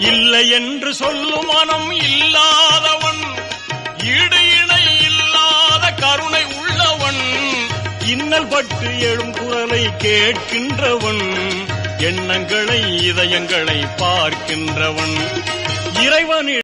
இல்லை என்று சொல்லும் மனம் இல்லாதவன் ஈடு இணை இல்லாத கருணை உள்ளவன் இன்னல் பட்டு எழும் குரலை கேட்கின்றவன் எண்ணங்களை இதயங்களை பார்க்கின்றவன். இறைவனின்